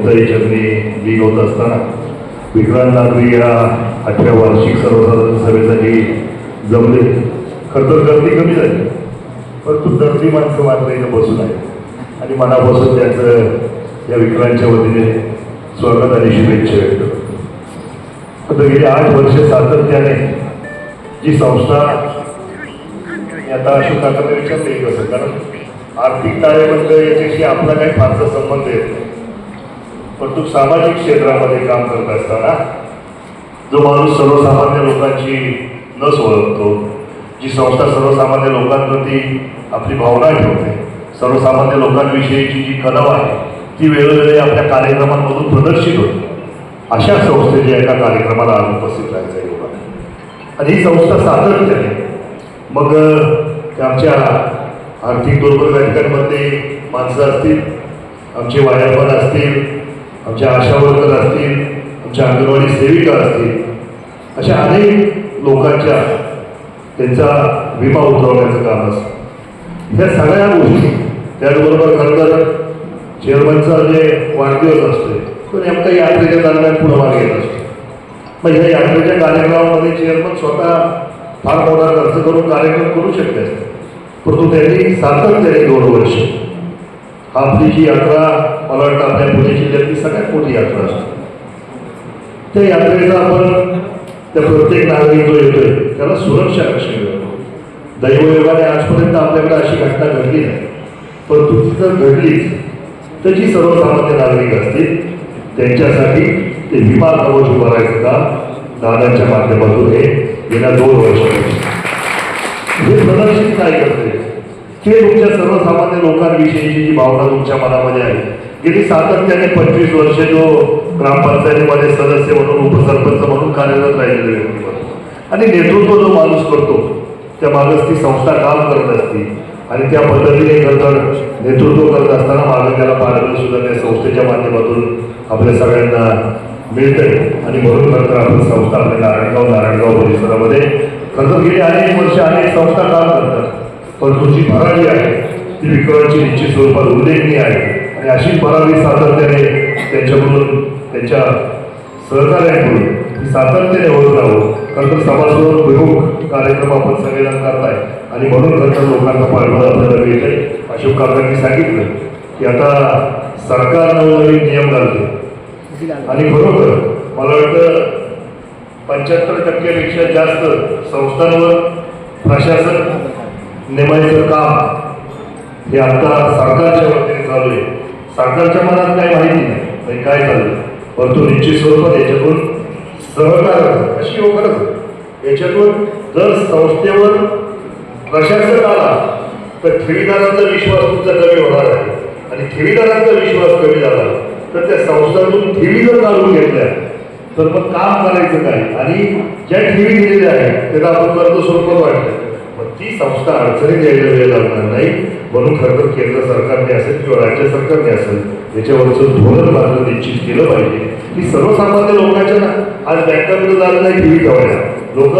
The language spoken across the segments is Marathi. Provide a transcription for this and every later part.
महाराज चरणी लीन होत असताना विक्रांत नागरी या आठव्या वार्षिक सर्वसाधारण सभेसाठी जमले. खरं तर गर्दी कमी झाली. परंतु गर्दी माणसं मात्र इथं बसून आहे. आणि मनापासून त्याचं या विक्रांतच्या वतीने स्वागत आणि शुभेच्छा व्यक्त करतो. आता गेली आठ वर्ष सातत्याने जी संस्था आता अशोक काकांना विचारते कसं कारण आर्थिक कार्यमंडळ याच्याशी आपला काही फारसा संबंध येत नाही. परंतु सामाजिक क्षेत्रामध्ये काम करत असताना जो माणूस सर्वसामान्य लोकांची नस ओळखतो जी संस्था सर्वसामान्य लोकांप्रती आपली भावना ठेवते सर्वसामान्य लोकांविषयीची जी कलम आहे ती वेळोवेळी आपल्या कार्यक्रमांमधून प्रदर्शित होते. अशा संस्थेच्या एका कार्यक्रमाला आज उपस्थित राहायचं योगा आणि ही संस्था सातत्याने मग आमच्या आर्थिक दुर्बल घटकांमध्ये माणसं असतील आमचे वायरमन असतील आमच्या आशा वर्कर असतील आमच्या अंगणवाडी सेविका असतील अशा अनेक लोकांच्या त्यांचा विमा उतरवण्याचं काम असतं. ह्या सगळ्या गोष्टी त्याचबरोबर खरं तर चेअरमनचा जे वाढदिवस असतो तो नेमका यात्रेच्या दरम्यान पुढं मागे येत असतो. मग ह्या यात्रेच्या कार्यक्रमामध्ये चेअरमन स्वतः फार मोठा खर्च करून कार्यक्रम करू शकते. परंतु त्यांनी सातत्याने दोन वर्ष आपली जी यात्रा मला वाटतं आपल्या पुणे जिल्ह्यातली सगळ्यात मोठी यात्रा. असते त्या यात्रेचा आपण त्या प्रत्येक नागरिक जो येतोय त्याला सुरक्षा कशी मिळतो दैवयोगाने आजपर्यंत आपल्याकडे अशी घटना घडली नाही. परंतु ती जर घडलीच. तर जी सर्वसामान्य नागरिक असतील त्यांच्यासाठी ते विमा कवच उभारायचं राहायचं काम दादांच्या माध्यमातून हे गेल्या दोन वर्षापासून. हे प्रदर्शित काय करते? ते तुमच्या सर्वसामान्य लोकांविषयीची जी भावना तुमच्या मनामध्ये आहे गेली सातत्याने पंचवीस वर्ष जो ग्रामपंचायतीमध्ये सदस्य म्हणून उपसरपंच म्हणून कार्यरत राहिलेले व्यक्ती आणि नेतृत्व जो माणूस करतो त्या मागच ती संस्था काम करत असते. आणि त्या पद्धतीने खरं नेतृत्व करत असताना मागं त्याला पाठवलं सुद्धा त्या संस्थेच्या माध्यमातून आपल्या सगळ्यांना मिळतंय. आणि म्हणून खरं आपण संस्था आपल्या नारायणगाव नारायणगाव परिसरामध्ये खरं गेली अनेक वर्ष अनेक संस्था काम करतात. परंतु जी भरारी आहे. ती विक्रमाची निश्चित स्वरूपात उल्लेखनीय आहे. आणि अशी भरारी सातत्याने त्यांच्याकडून त्यांच्या सहकार्यांकडून ती सातत्याने होत राहू खरं तर समाजोन्मुख कार्यक्रम आपण सगळेजण करताय. आणि म्हणून खरं तर लोकांना पाठबळ आपल्याला मिळतंय. अशोक काकांनी सांगितलं. की आता सरकार नवनवीन नियम घालते. आणि बरोबर मला वाटतं पंच्याहत्तर टक्क्यापेक्षा जास्त संस्थांवर प्रशासन नेमायचं काम हे आता सरकारच्या वतीने चालू आहे. सरकारच्या मनात काही माहिती नाही म्हणजे काय चालू आहे? परंतु निश्चित स्वरूपात याच्यातून सहकार कशी हो याच्यातून जर संस्थेवर प्रशासक आला तर ठेवीदारांचा विश्वास तुमचा कमी होणार आहे. आणि ठेवीदारांचा विश्वास कमी झाला तर त्या संस्थांतून ठेवी जर काढून घेतल्या तर मग काम करायचं काय? आणि ज्या ठेवी दिलेल्या आहेत त्याला आपण कर्ज स्वरूपात वाटलं ती संस्था अडचणीत यायला वेळ लागणार नाही म्हणून खरं तर केंद्र सरकारने असेल किंवा राज्य सरकारने असेल याच्यावरचं धोरण मात्र निश्चित केलं पाहिजे. की सर्वसामान्य लोकांच्या ना आज बँकांकडे जायला नाही ठेवी ठेवायला. लोक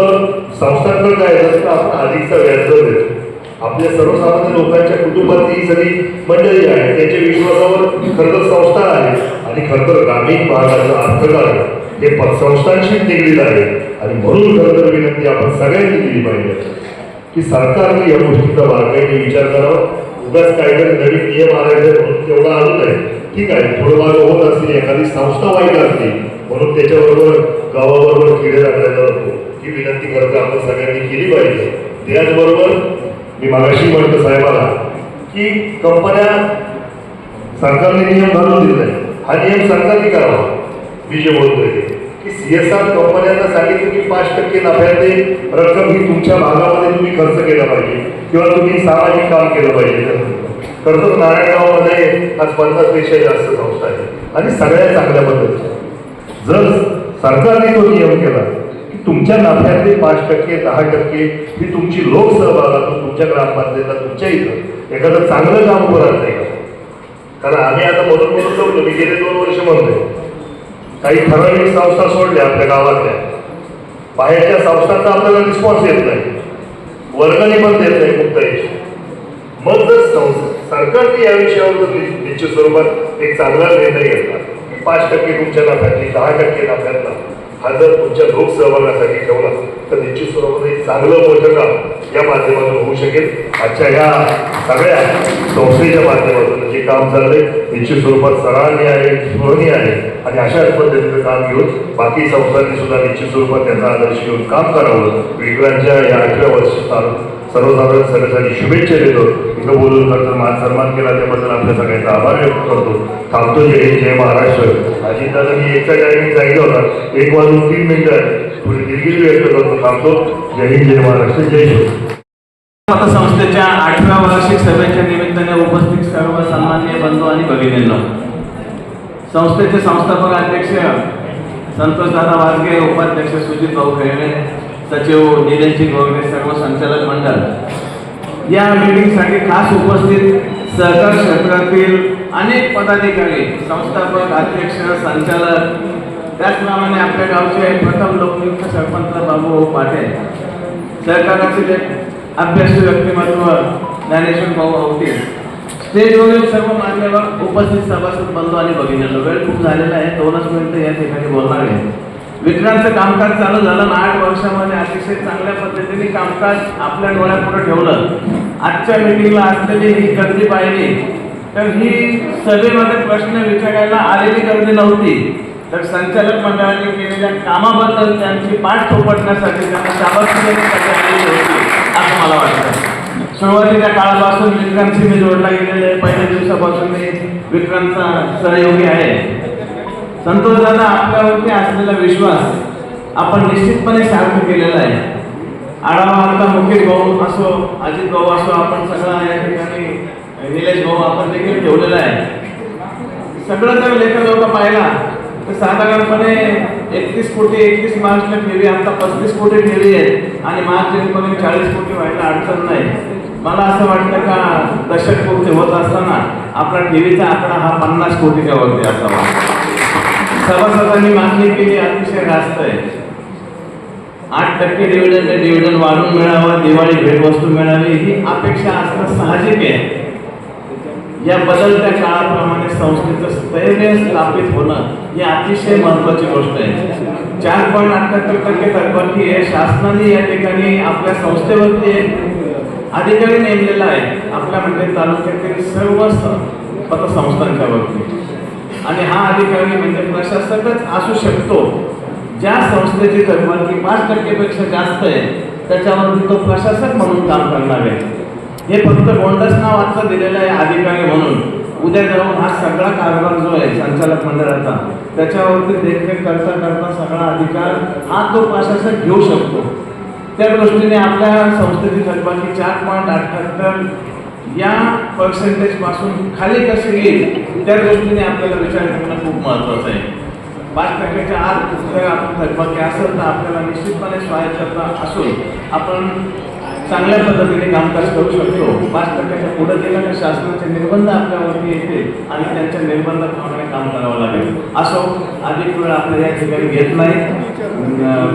संस्थांकडे काय असतं आपण अधिकचा व्याजदर देतो. आपल्या सर्वसामान्य लोकांच्या कुटुंबात ही सगळी मंडळी आहे त्याच्या विश्वासावर खरं तर संस्था आहे आणि खरं तर ग्रामीण भागाचं अर्थकारण हे संस्थांशी निगडीत आहे. आणि म्हणून खरं तर विनंती आपण सगळ्यांनी केली पाहिजे. की सरकारने या गोष्टीचा बारकाईने विचार करावा. उगाच काहीतरी नवीन नियम आणायचे म्हणून तेवढा आलो नाही. ठीक आहे थोडं होत असतील एखादी संस्था वाईट असते. म्हणून त्याच्याबरोबर गावाबरोबर खेळ लागण्याचा नको. ही विनंती खरं आपण सगळ्यांनी केली पाहिजे. त्याचबरोबर मी मागाशी म्हणतो साहेबाला की कंपन्या सरकारने नियम घालून दिले हा नियम सरकारने करावा. मी जे बोलतोय. सीएसआर कंपन्यांना सांगितलं की पाच टक्के नफ्याचे रक्कम ही तुमच्या भागामध्ये तुम्ही खर्च केला पाहिजे. किंवा तुम्ही सामाजिक काम केलं पाहिजे. खरंच नारायणगावमध्ये आज पन्नासपेक्षा जास्त संस्था आहे आणि सगळ्या चांगल्या पद्धतीच्या जर सरकारने तो नियम केला की तुमच्या नफ्यातले पाच टक्के दहा टक्के ही तुमची लोकसहभागातून तुमच्या ग्रामपंचायतीला तुमच्या इथं एखादं चांगलं काम उभं राहत नाही का? कारण आम्ही आता म्हणून म्हणून मी गेले दोन वर्ष म्हणतोय काही ठराविक संस्था सोडल्या आपल्या गावातल्या. बाहेरच्या संस्थांचा आपल्याला रिस्पॉन्स येत नाही. वर्गणी पण देत नाही मुक्ताईची. मग जर संस्था सरकारने या विषयावर निश्चित स्वरूपात एक चांगला निर्णय घेतला. पाच टक्के तुमच्या नफ्यातली दहा टक्के नफ्यातला हा जर तुमच्या लोकसहभागासाठी ठेवला तर निश्चित स्वरूपात एक चांगलं मोठं काम या माध्यमातून होऊ शकेल. आजच्या या सगळ्या संस्थेच्या माध्यमातून जे काम चाललंय निश्चित स्वरूपात सराहनीय आहे स्मरणीय आहे. आणि अशाच पद्धतीचं काम घेऊन बाकी संस्थांनी सुद्धा निश्चित स्वरूपात त्यांचा आदर्श घेऊन काम करावं. वेगळ्यांच्या या आठव्या वर्षात सर्वसाधारण सभेसाठी शुभेच्छा देतो. इथं बोलून खरं मान सन्मान केला त्याबद्दल आपल्या सगळ्यांचा आभार व्यक्त करतो. थांबतो जय जय महाराष्ट्र. अजितदादांनी एकचा टायमिंग सांगितलं होता. एक वाजून तीन मिनिटं आहे थोडी दिलगिरी व्यक्त करतो. थांबतो. जय हिंद जय महाराष्ट्र. जय शिव संस्थेच्या आठव्या वार्षिक सभेच्या निमित्ताने उपस्थित सर्व सन्मान्य बंधू आणि भगिनींनो. संस्थेचे संस्थापक अध्यक्ष संतोषदादा वाजगे उपाध्यक्ष सुजित भाऊ खेळणे सचिव निलेशजी गोगरे सर्व संचालक मंडळ. या मीटिंगसाठी खास उपस्थित सहकार क्षेत्रातील अनेक पदाधिकारी संस्थापक अध्यक्ष संचालक त्याचप्रमाणे आपल्या गावचे प्रथम लोकनियुक्त सरपंच बाबू पाटील सहकाराचे अभ्यासू व्यक्तिमत्व ज्ञानेश्वर भाऊ होते स्टेजवरील सर्व मान्यवर उपस्थित सभासद बंधू आणि भगिनींनो वेळ खूप झालेला आहे. दोनच मिनिटं या ठिकाणी बोलणार आहे. विक्रांतचं कामकाज चालू झालं. आणि आठ वर्षामध्ये अतिशय चांगल्या पद्धतीने कामकाज आपल्या डोळ्यापुढे ठेवलं. आजच्या मीटिंगला असलेली ही गर्दी पाहिली. तर ही सभेमध्ये प्रश्न विचारायला आलेली गर्दी नव्हती. तर संचालक मंडळाने केलेल्या कामाबद्दल त्यांची पाठ थोपटण्यासाठी त्यांना शाबासकी होती. असं मला वाटतं. सुरुवातीच्या काळापासून विक्रांतशी मी जोडला गेलेले आहे. पहिल्या दिवसापासून मी विक्रांतचा सहयोगी आहे. संतोष दादा आपल्यावरती असलेला विश्वास आपण निश्चितपणे सार्थ केलेला आहे. आढावा आता मुकेश भाऊ असो अजित भाऊ असो आपण सगळा या ठिकाणी निलेश भाऊ आपण देखील ठेवलेला आहे. सगळं जर लेखा पाहिला तर साधारणपणे एकतीस कोटी एकतीस मार्चला ठेवी आता पस्तीस कोटी ठेवी आहेत आणि मार्च एंडपर्यंत चाळीस कोटी व्हायला अडचण नाही. मला असं वाटतं का दशक पूर्ती होत असताना आपला ठेवीचा आकडा हा पन्नास कोटीच्या वरती असावा. सभासदांनी मागणी केली अतिशय जास्त आहे. आठ टक्के डिव्हिडंड डिव्हिडंड वाढून मिळावं दिवाळी भेटवस्तू मिळावी ही अपेक्षा असणं साहजिक आहे. या बदलत्या काळाप्रमाणे संस्थेचं स्थैर्य स्थापित होणं ही अतिशय महत्वाची गोष्ट आहे. चार पॉईंट अठ्याहत्तर टक्के थकबाकी आहे. शासनाने या ठिकाणी आपल्या संस्थेवरती एक अधिकारी नेमलेला आहे. आपल्या म्हणजे तालुक्यातील सर्व पतसंस्थांच्या वरती आणि हा अधिकारी म्हणजे प्रशासकच असू शकतो. ज्या संस्थेची थकबाकी पाच टक्केपेक्षा जास्त आहे त्याच्यावरती तो प्रशासक म्हणून काम करणार आहे. हे फक्त गोंडस नाव दिलेलं आहे अधिकारी म्हणून. उद्या जाऊन हा सगळा कारभार जो आहे संचालक मंडळाचा त्याच्यावरती देखरेख करता करता सगळा अधिकार हा तो प्रशासक घेऊ शकतो. त्या दृष्टीने आपल्या संस्थेची थकबाकी चार पॉईंट अठ्ठ्याहत्तर या पर्सेंटेजपासून खाली कसे येईल त्या दृष्टीने आपल्याला विचार करणं खूप महत्वाचं आहे. पाच टक्क्याच्या आत जर आपण थकबाकी असेल तर आपल्याला निश्चितपणे स्वायत्तता असून आपण चांगल्या पद्धतीने कामकाज करू शकतो. पाच टक्क्याच्या पुढे गेलं तर शासनाचे निर्बंध आपल्यावरती येते आणि त्यांच्या निर्बंधाप्रमाणे काम करावं लागेल. असो अधिक वेळ आपल्याला या ठिकाणी घेत नाही.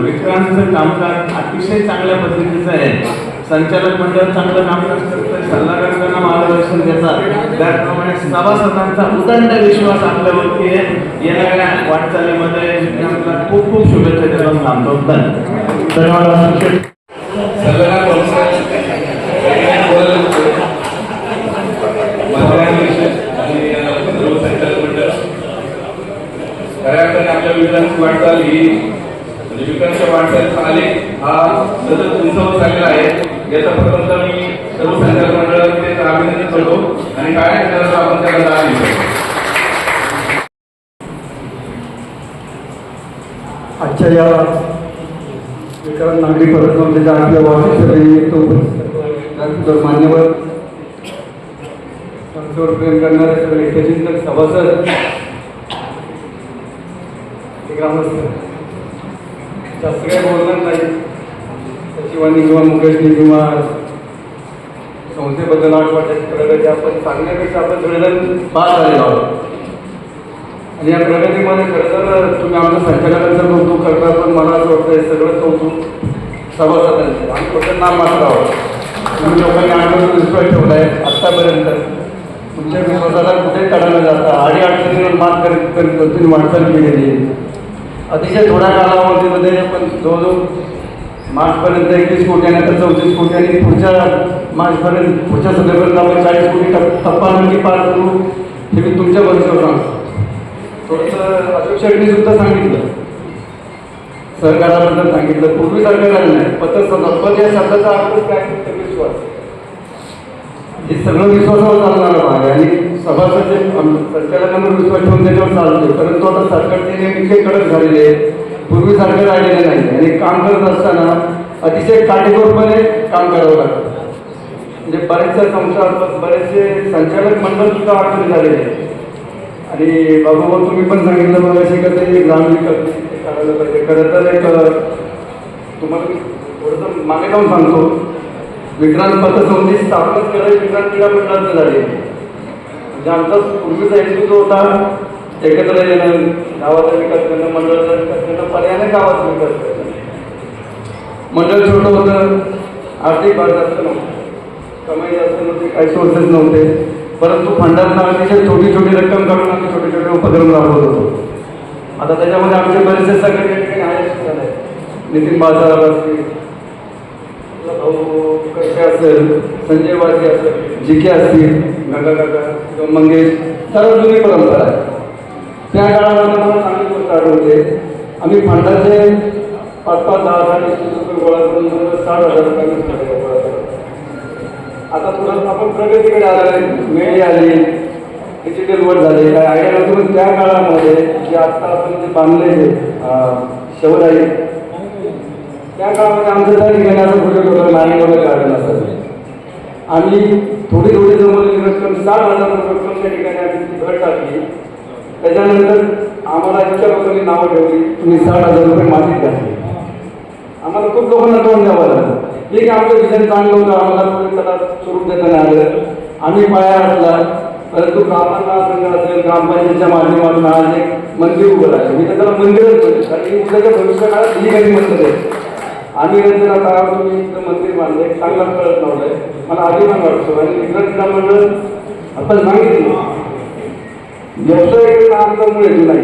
विक्रांतचं कामकाज अतिशय चांगल्या पद्धतीचं आहे. संचालक मंडळ चांगलं कामकाज करतं सल्लागारांना मार्गदर्शन देतात. त्याचप्रमाणे सभासदांचा उदंड विश्वास आपल्यावरती आहे. येणाऱ्या वाटचालीमध्ये खूप खूप शुभेच्छा देऊन थांबतो. धन्यवाद धन्यवाद सगळ्यांना प्रोत्साहन मंत्र्यांविषयी आणि सर्व संचालक मंडळ खऱ्या अर्थाने आपल्या विकास वाटचाल ही म्हणजे विकासच्या वाटचालीचा आलेख हा सतत उंचावत चाललेला आहे. याचा प्रथमतः मी सर्व संचालक मंडळाचे अभिनंदन करतो आणि काय करण्याचा आपण त्याला दाद देतो आजच्या या विक्रांत नागरी परतमातेच्या आठव्या वार्षिक सभेनिमित्त उपस्थित मान्यवर संस्थेवर प्रेम करणारे सगळे हितचिंतक सभासद ग्रामस्थ. जास्त काही बोलणार नाही सचिवांनी किंवा मुकेशनी किंवा संस्थेबद्दल आठ वाटत प्रगती आपण सांगण्यापेक्षा आपण सगळेजण पास झालेलो आहोत. आणि या प्रगतीमध्ये खरं तर तुम्ही आमच्या संचालकांचं कौतुक करता पण मला असं वाटतं हे सगळं कौतुक सभासदांचं आम्ही कुठं नाम मात्र आहोत. तुम्ही लोकांनी आमच्यावर विश्वास ठेवला आहे आत्तापर्यंत तुमच्या विश्वासाला कुठे तडाला जाता आडी अडचणीवर मात करीत करीत तुम्ही वाटचाल केलेली आहे. अतिशय थोड्या कालावधीमध्ये पण जवळजवळ मार्चपर्यंत एकवीस कोटी आणि चौतीस कोटी आणि पुढच्या मार्चपर्यंत पुढच्या सध्यापर्यंत आपण चाळीस कोटी टप- टप्पा नक्की पार करू हे मी तुमच्या भरोश्यावर सांगतो. थोडंसं अशोक शेट्टी सुद्धा सांगितलं. सरकाराबद्दल सांगितलं. पूर्वी सरकार नाही. पत्र या शब्दाचा अर्थच काय विश्वास. हे सगळं विश्वासावर चालणारं भाग आहे. आणि सभासद जे आम- विश्वास ठेवून त्याच्यावर चालते परंतु आता सरकारचे नेमके कडक झालेले आहेत पूर्वी सरकार राहिलेले नाही आणि काम करत असताना अतिशय काटेकोरपणे काम करावं लागतं. म्हणजे बऱ्याचशा संस्था बरेचसे संचालक मंडळ सुद्धा अडचणी झालेले आहे आणि बाबूभाऊ तुम्ही पण सांगितलं मला अशी का ग्रामीण करायला पाहिजे. खरं तर एक तुम्हाला थोडंसं मागे जाऊन सांगतो. विक्रांत पतसंस्थेची स्थापनाच करायची विक्रांत क्रीडा मंडळाचं झाली म्हणजे आमचा पूर्वीचा हेतू जो होता एकत्र येणं गावाचा विकास करणं मंडळाचा विकास करणं पर्यायाने गावाचा विकास करणं मंडळ छोटं होतं आर्थिक भार जास्त नव्हतं. कमाई जास्त नव्हती काही सोर्सेस नव्हते. परंतु फंडातनं अतिशय छोटी छोटी रक्कम काढून आम्ही छोटे छोटे उपक्रम राबवत होतो. आता त्याच्यामध्ये आमचे बरेचसे सगळे ठिकाणी आहेत. झाले नितीन बाजार असतील भाऊ कसे असेल संजय वाजे असेल जिके असतील घटकाचा किंवा मंगेश सर्व जुनी परंपरा आहे त्या काळामध्ये मला चांगली गोष्ट आठवते. आम्ही फंडाचे पाच पाच दहा दहा रुपये गोळा करून साठ हजार रुपये गोळा आता थोडं आपण प्रगतीकडे आहे मेड आली डिजिटल वर्ड झाले. काय आयडिया नव्हती त्या काळामध्ये जे आता आपण जे बांधले शहराई त्या काळामध्ये आमचं त्या घेण्याचं प्रोजेक्ट होतं नाणेगावला गार्डन असायचं. आम्ही थोडी थोडी जमवलेली रक्कम साठ हजार रक्कम त्या ठिकाणी आम्ही ती घट टाकली त्याच्यानंतर आम्हाला इतक्या लोकांनी नावं ठेवली. तुम्ही साठ हजार रुपये मातीत घातले आम्हाला खूप लोकांना तोंड द्यावं लागलं. ठीक आहे आमचं विजन चांगलं होतं. आम्हाला तुम्ही त्याला स्वरूप देताना आलं. आम्ही पाया असला परंतु ग्रामांना संघ असेल ग्रामपंचायतीच्या माध्यमातून आज एक मंदिर उभं राहिलं. मी त्याला मंदिरच म्हणतो. कारण की उद्याच्या भविष्यकाळात ही काही मंदिर आहे आम्ही रंजना काळात तुम्ही इथं मंदिर बांधले चांगला कळत लावलंय मला अभिमान वाटतो. आणि विक्रांत मंडळ आपण सांगितलं. व्यवसाय आमचा नाही.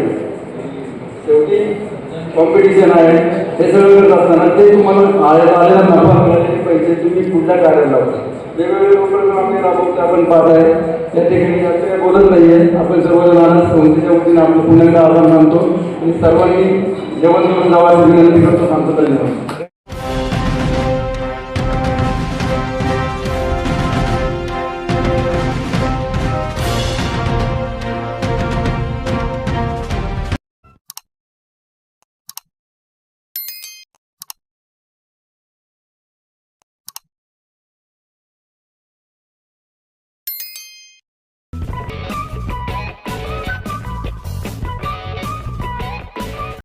शेवटी कॉम्पिटिशन आहे. हे सगळं करत असताना ते तुम्हाला आलेला आलेला नफा मिळालेले पैसे तुम्ही कुठल्या कार्याला लावता? वेगवेगळे उपक्रम आम्ही राबवतो आपण पाहत आहे त्या ठिकाणी जास्त काही बोलत नाही आहे आपण सर्वजण आनंद संस्थेच्या वतीने आपलं पुण्याला आभार मानतो. आणि सर्वांनी जेवण करून जावा विनंती करतो. सांगतो धन्यवाद.